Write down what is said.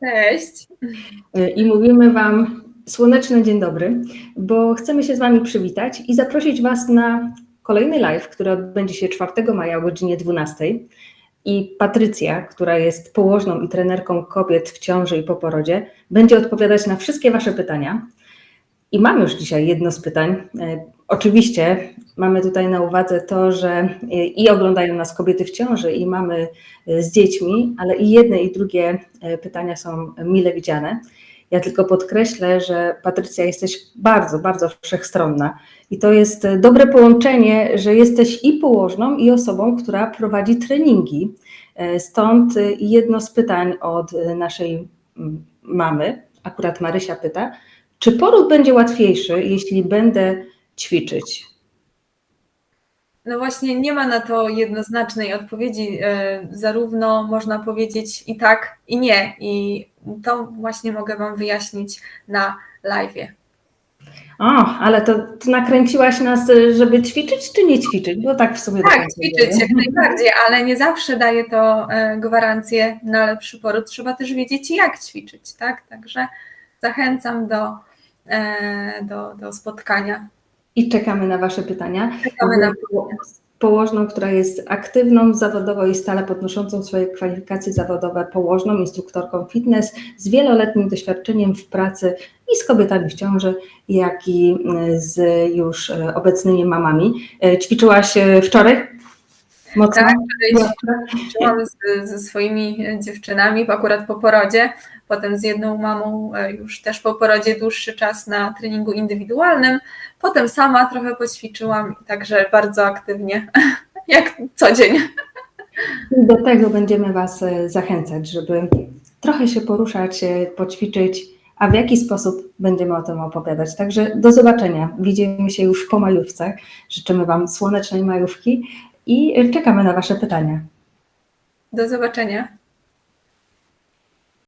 Cześć. I mówimy Wam słoneczny dzień dobry, bo chcemy się z Wami przywitać i zaprosić Was na kolejny live, który odbędzie się 4 maja o godzinie 12. I Patrycja, która jest położną i trenerką kobiet w ciąży i po porodzie, będzie odpowiadać na wszystkie Wasze pytania. I mam już dzisiaj jedno z pytań. Oczywiście mamy tutaj na uwadze to, że i oglądają nas kobiety w ciąży, i mamy e, z dziećmi, ale i jedne, i drugie e, pytania są mile widziane. Ja tylko podkreślę, że Patrycja jesteś bardzo, bardzo wszechstronna i to jest dobre połączenie, że jesteś i położną, i osobą, która prowadzi treningi. E, Stąd jedno z pytań od naszej mamy, akurat Marysia pyta, czy poród będzie łatwiejszy, jeśli będę ćwiczyć? No właśnie nie ma na to jednoznacznej odpowiedzi. E, Zarówno można powiedzieć i tak, i nie. I to właśnie mogę Wam wyjaśnić na live. O, ale to, to nakręciłaś nas, e, żeby ćwiczyć, czy nie ćwiczyć? Bo tak w sumie Tak, ćwiczyć jak najbardziej, ale nie zawsze daje to e, gwarancję na lepszy poród. Trzeba też wiedzieć, jak ćwiczyć, tak? Także zachęcam do, do, do spotkania. I czekamy na Wasze pytania. Czekamy na Położną, która jest aktywną zawodowo i stale podnoszącą swoje kwalifikacje zawodowe, położną, instruktorką fitness z wieloletnim doświadczeniem w pracy i z kobietami w ciąży, jak i z już e, obecnymi mamami. E, Ćwiczyłaś e, wczoraj? Mocno? Tak, z, ze swoimi dziewczynami akurat po porodzie, potem z jedną mamą e, już też po porodzie dłuższy czas na treningu indywidualnym, potem sama trochę poćwiczyłam, także bardzo aktywnie, jak co dzień. Do tego będziemy Was e, zachęcać, żeby trochę się poruszać, e, poćwiczyć, a w jaki sposób będziemy o tym opowiadać. Także do zobaczenia. Widzimy się już po majówce. Życzymy Wam słonecznej majówki i czekamy na Wasze pytania. Do zobaczenia.